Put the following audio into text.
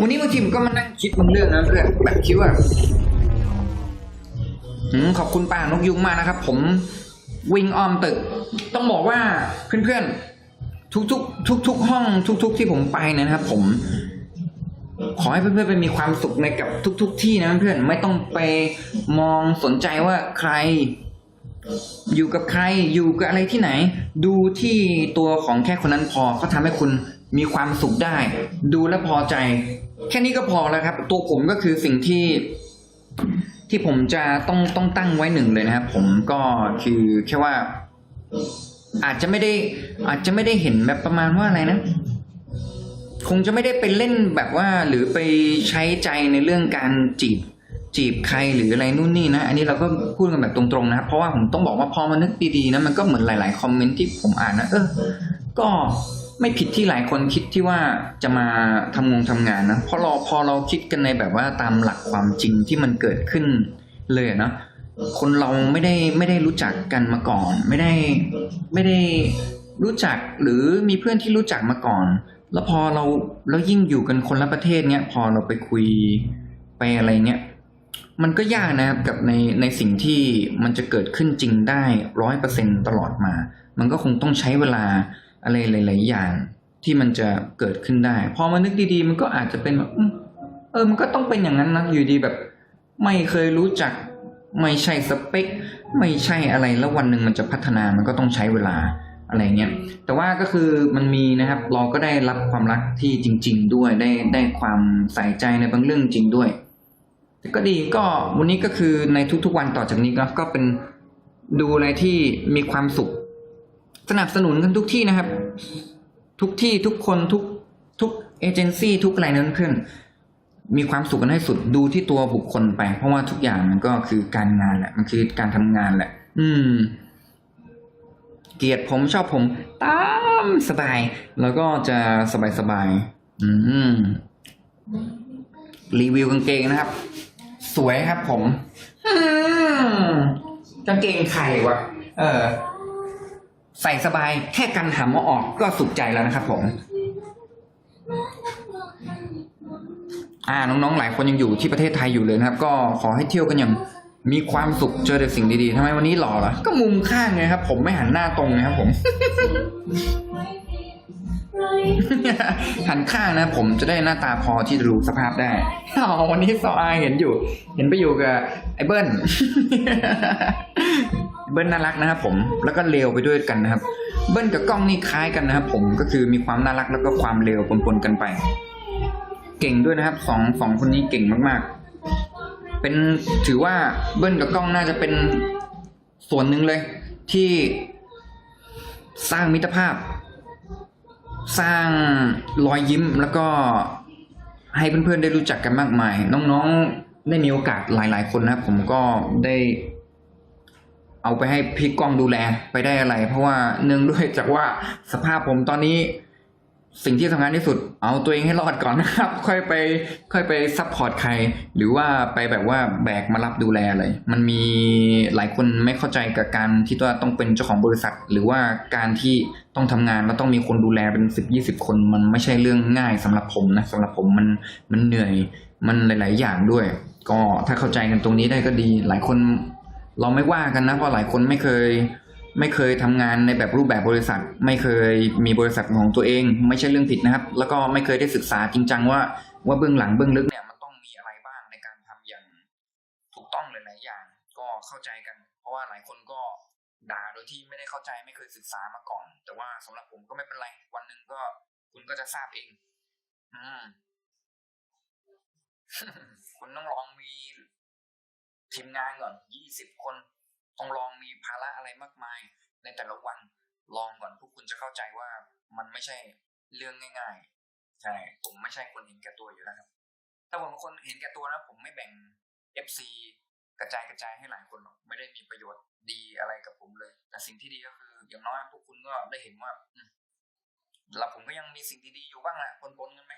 วันนี้บางทีมก็มานั่งคิดบางเรื่องนะเพื่อนแบบคิดว่าขอบคุณป้านกยุงมากนะครับ ผมวิ่งอ้อมตึก ต้องบอกว่าเพื่อนๆทุกๆทุกๆห้อง ทุก ๆ ที่ผมไปนะครับ ผม ขอให้เพื่อนๆไปมีความสุขในกับทุก ๆ ที่นะเพื่อนไม่ต้องไปมองสนใจว่าใคร อยู่กับใครอยู่กับอะไรที่ไหน ดูที่ตัวของแค่คนนั้นพอก็ทำให้คุณมีความสุขได้ ดูแลวพอใจ แค่นี้ก็พอแล้วครับ ตัวผมก็คือสิ่งที่ที่ผมจะต้องต้องตั้งไว้หนึ่งเลยนะครับ ผมก็คือแค่ว่า อาจจะไม่ได้ อาจจะไม่ได้เห็นแบบประมาณว่าอะไรนะคงจะไม่ได้ไปเล่นแบบว่าหรือไปใช้ใจในเรื่องการจีบ จีบใครหรืออะไรนู่นนี่นะ อันนี้เราก็พูดกันแบบตรงๆนะครับเพราะว่าผมต้องบอกว่าพอมานึกดีๆนะมันก็เหมือนหลาย ๆ คอมเมนต์ที่ผมอ่านนะเออ ก็ไม่ผิดที่หลายคนคิดที่ว่าจะมาทำงงทำงานนะเพราะเราพอเราคิดกันในแบบว่าตามหลักความจริงที่มันเกิดขึ้นเลยเนาะคนเราไม่ได้ไม่ได้รู้จักกันมาก่อน ไม่ได้ไม่ได้รู้จักหรือมีเพื่อนที่รู้จักมาก่อน แล้วพอเราแล้วยิ่งอยู่กันคนละประเทศเนี้ยพอเราไปคุยไปอะไรเงี้ย มันก็ยากนะครับกับในในสิ่งที่มันจะเกิดขึ้นจริงได้ร้อยเปอร์เซ็นตลอดมา มันก็คงต้องใช้เวลาอะไรหลาย ๆ อย่างที่มันจะเกิดขึ้นได้ พอมานึกดี ๆ มันก็อาจจะเป็นแบบอืมเออ มันก็ต้องเป็นอย่างนั้นนะอยู่ดีแบบ ไม่เคยรู้จัก ไม่ใช่สเปค ไม่ใช่อะไรแล้ววันหนึ่งมันจะพัฒนามันก็ต้องใช้เวลาอะไรเงี้ย แต่ว่าก็คือมันมีนะครับ เราก็ได้รับความรักที่จริง ๆ ด้วยได้ได้ความใส่ใจในบางเรื่องจริงด้วยแต่ ก็ดีก็วันนี้ก็คือในทุกๆวันต่อจากนี้ก็ก็เป็นดูอะไรที่มีความสุข สนับสนุนกันทุกที่นะครับ ทุกที่ทุกคนทุกทุกเอเจนซี่ทุกอะไรนั้นเพื่อนมีความสุขกันให้สุดดูที่ตัวบุคคลไป เพราะว่าทุกอย่างมันก็คือการงานแหละ มันคือการทำงานแหละ อืม เกลียดผมชอบผม ตามสบาย แล้วก็จะสบายสบายอืมรีวิวกางเกงนะครับ สวยครับผมอืมกางเกงใครวะเออ ใส่สบายแค่กันถามว่าออกก็สุขใจแล้วนะครับผม อ่าน้องๆหลายคนยังอยู่ที่ประเทศไทยอยู่เลยนะครับ ก็ขอให้เที่ยวกันอย่างมีความสุขเจอแต่สิ่งดีๆทำไมวันนี้หล่อเหรอก็มุมข้างไงครับ ผมไม่หันหน้าตรงนะครับผม หันข้างนะ ผมจะได้หน้าตาพอที่จะรู้สภาพได้อ๋อวันนี้ซออายเห็นอยู่ เห็นไปอยู่กับไอ้เบิ้ลเบิ้ลน่ารักนะครับผมแล้วก็เลวไปด้วยกันนะครับ เบิ้ลกับกล้องนี่คล้ายกันนะครับผมก็คือมีความน่ารักแล้วก็ความเลวปนๆกันไป เก่งด้วยนะครับสองสองคนนี้เก่งมากๆ เป็นถือว่าเบิ้ลกับกล้องน่าจะเป็นส่วนหนึ่งเลย ที่สร้างมิตรภาพ สร้างรอยยิ้มแล้วก็ให้เพื่อนๆได้รู้จักกันมากมาย น้องๆได้มีโอกาสหลาย ๆ คนนะครับ ผมก็ได้ เอาไปให้พี่กล้องดูแลไปได้อะไร เพราะว่าเนื่องด้วยจากว่าสภาพผมตอนนี้ สิ่งที่สำคัญที่สุด เอาตัวเองให้รอดก่อนนะครับ ค่อยไป ค่อยไปซัพพอร์ตใคร หรือว่าไปแบบว่าแบกมารับดูแลอะไร มันมีหลายคนไม่เข้าใจกับการที่ว่าต้องเป็นเจ้าของบริษัท หรือว่าการที่ต้องทำงานแล้วต้องมีคนดูแลเป็นสิบยี่สิบคน มันไม่ใช่เรื่องง่ายสำหรับผมนะสำหรับผมมันมันเหนื่อย มันหลาย ๆ อย่างด้วย ก็ถ้าเข้าใจกันตรงนี้ได้ก็ดี หลายคนเราไม่ว่ากันนะเพราะหลายคนไม่เคย ไม่เคยทำงานในแบบรูปแบบบริษัท ไม่เคยมีบริษัทของตัวเอง ไม่ใช่เรื่องผิดนะครับ แล้วก็ไม่เคยได้ศึกษาจริงจังว่าว่าเบื้องหลังเบื้องลึกเนี่ยมันต้องมีอะไรบ้างในการทำอย่างถูกต้องหลายๆอย่าง ก็เข้าใจกัน เพราะว่าหลายคนก็ด่าโดยที่ไม่ได้เข้าใจไม่เคยศึกษามาก่อน แต่ว่าสำหรับผมก็ไม่เป็นไรวันหนึ่งก็คุณก็จะทราบเอง อืมคุณต้องลองมีทีมงานก่อนยี่สิบคน ต้องลองมีภาระอะไรมากมาย ในแต่ละวันลองก่อนพวกคุณจะเข้าใจว่ามันไม่ใช่เรื่องง่าย ๆ ใช่ผมไม่ใช่คนเห็นแก่ตัวอยู่แล้วครับ ถ้าผมเป็นคนเห็นแก่ตัวนะผมไม่แบ่ง FC กระจายกระจายให้หลายคนหรอกไม่ได้มีประโยชน์ดีอะไรกับผมเลย แต่สิ่งที่ดีก็คืออย่างน้อยพวกคุณก็ได้เห็นว่าแล้วผมก็ยังมีสิ่งดีๆอยู่บ้างแหละปนๆกันไหม